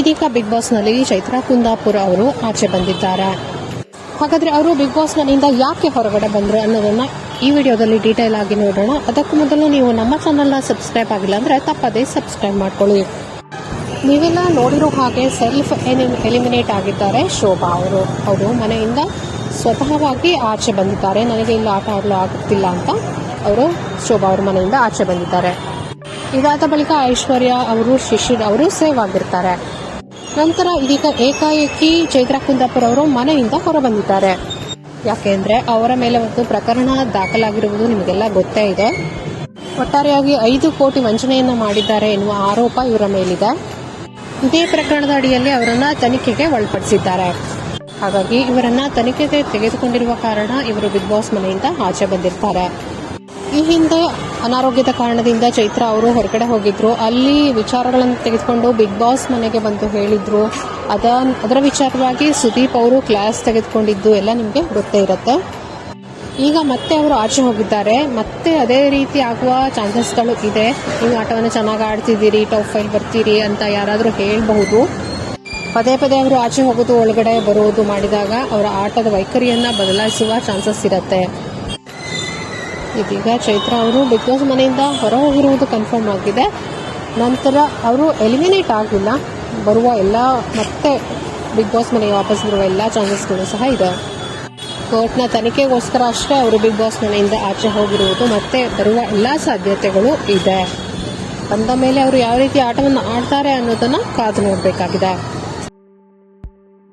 ಇದೀಗ ಬಿಗ್ ಬಾಸ್ನಲ್ಲಿ ಚೈತ್ರಾ ಕುಂದಾಪುರ ಅವರು ಆಚೆ ಬಂದಿದ್ದಾರೆ. ಹಾಗಾದ್ರೆ ಅವರು ಬಿಗ್ ಬಾಸ್ ಮನೆಯಿಂದ ಯಾಕೆ ಹೊರಗಡೆ ಬಂದರು ಅನ್ನೋದನ್ನ ಈ ವಿಡಿಯೋದಲ್ಲಿ ಡೀಟೇಲ್ ಆಗಿ ನೋಡೋಣ. ಅದಕ್ಕೂ ಮೊದಲು ನೀವು ನಮ್ಮ ಚಾನಲ್ನ ಸಬ್ಸ್ಕ್ರೈಬ್ ಆಗಿಲ್ಲ ಅಂದ್ರೆ ತಪ್ಪದೇ ಸಬ್ಸ್ಕ್ರೈಬ್ ಮಾಡ್ಕೊಳ್ಳಿ. ನೀವೆಲ್ಲ ನೋಡಿರೋ ಹಾಗೆ ಸೆಲ್ಫ್ ಎಲಿಮಿನೇಟ್ ಆಗಿದ್ದಾರೆ ಶೋಭಾ ಅವರು. ಅವರು ಮನೆಯಿಂದ ಸ್ವತಃವಾಗಿ ಆಚೆ ಬಂದಿದ್ದಾರೆ. ನನಗೆ ಇಲ್ಲಿ ಆಟ ಆಡಲು ಆಗುತ್ತಿಲ್ಲ ಅಂತ ಅವರು ಶೋಭಾ ಅವ್ರ ಮನೆಯಿಂದ ಆಚೆ ಬಂದಿದ್ದಾರೆ. ಇದಾದ ಬಳಿಕ ಐಶ್ವರ್ಯ ಅವರು ಶಿಶಿರ್ ಅವರು ಸೇವ್ ಆಗಿರ್ತಾರೆ. ನಂತರ ಇದೀಗ ಏಕಾಏಕಿ ಚೈತ್ರ ಕುಂದಾಪುರ ಅವರು ಮನೆಯಿಂದ ಹೊರಬಂದಿದ್ದಾರೆ. ಯಾಕೆಂದ್ರೆ ಅವರ ಮೇಲೆ ಒಂದು ಪ್ರಕರಣ ದಾಖಲಾಗಿರುವುದು ನಿಮಗೆಲ್ಲ ಗೊತ್ತೇ ಇದೆ. ಒಟ್ಟಾರೆಯಾಗಿ ಐದು ಕೋಟಿ ವಂಚನೆಯನ್ನು ಮಾಡಿದ್ದಾರೆ ಎನ್ನುವ ಆರೋಪ ಇವರ ಮೇಲಿದೆ. ಇದೇ ಪ್ರಕರಣದ ಅಡಿಯಲ್ಲಿ ಅವರನ್ನ ತನಿಖೆಗೆ ಒಳಪಡಿಸಿದ್ದಾರೆ. ಹಾಗಾಗಿ ಇವರನ್ನ ತನಿಖೆಗೆ ತೆಗೆದುಕೊಂಡಿರುವ ಕಾರಣ ಇವರು ಬಿಗ್ ಬಾಸ್ ಮನೆಯಿಂದ ಆಚೆ ಬಂದಿರ್ತಾರೆ. ಈ ಹಿಂದೆ ಅನಾರೋಗ್ಯದ ಕಾರಣದಿಂದ ಚೈತ್ರ ಅವರು ಹೊರಗಡೆ ಹೋಗಿದ್ರು. ಅಲ್ಲಿ ವಿಚಾರಗಳನ್ನು ತೆಗೆದುಕೊಂಡು ಬಿಗ್ ಬಾಸ್ ಮನೆಗೆ ಬಂದು ಹೇಳಿದ್ರು. ಅದ, ಅದರ ವಿಚಾರವಾಗಿ ಸುದೀಪ್ ಅವರು ಕ್ಲಾಸ್ ತೆಗೆದುಕೊಂಡಿದ್ದು ಎಲ್ಲ ನಿಮಗೆ ಗೊತ್ತೇ ಇರುತ್ತೆ. ಈಗ ಮತ್ತೆ ಅವರು ಆಚೆ ಹೋಗಿದ್ದಾರೆ. ಮತ್ತೆ ಅದೇ ರೀತಿ ಆಗುವ ಚಾನ್ಸಸ್ಗಳು ಇದೆ. ನೀವು ಆಟವನ್ನು ಚೆನ್ನಾಗಿ ಆಡ್ತಿದ್ದೀರಿ, ಟಾಪ್ ಫೈಲ್ ಬರ್ತೀರಿ ಅಂತ ಯಾರಾದರೂ ಹೇಳಬಹುದು. ಪದೇ ಪದೇ ಅವರು ಆಚೆ ಹೋಗೋದು, ಒಳಗಡೆ ಬರೋದು ಮಾಡಿದಾಗ ಅವರ ಆಟದ ವೈಖರಿಯನ್ನು ಬದಲಾಯಿಸುವ ಚಾನ್ಸಸ್ ಇರುತ್ತೆ. ಇದೀಗ ಚೈತ್ರ ಅವರು ಬಿಗ್ ಬಾಸ್ ಮನೆಯಿಂದ ಹೊರ ಹೋಗಿರುವುದು ಕನ್ಫರ್ಮ್ ಆಗಿದೆ. ನಂತರ ಅವರು ಎಲಿಮಿನೇಟ್ ಆಗಿಲ್ಲ. ಬರುವ ಎಲ್ಲ ಮತ್ತೆ ಬಿಗ್ ಬಾಸ್ ಮನೆಗೆ ವಾಪಸ್ ಬರುವ ಎಲ್ಲ ಚಾನ್ಸಸ್ಗಳು ಸಹ ಇದೆ. ಕೋರ್ಟ್ನ ತನಿಖೆಗೋಸ್ಕರ ಅಷ್ಟೇ ಅವರು ಬಿಗ್ ಬಾಸ್ ಮನೆಯಿಂದ ಆಚೆ ಹೋಗಿರುವುದು ಮತ್ತೆ ಬರುವ ಎಲ್ಲ ಸಾಧ್ಯತೆಗಳು ಇದೆ. ಬಂದ ಮೇಲೆ ಅವರು ಯಾವ ರೀತಿ ಆಟವನ್ನು ಆಡ್ತಾರೆ ಅನ್ನೋದನ್ನು ಕಾದು ನೋಡಬೇಕಾಗಿದೆ.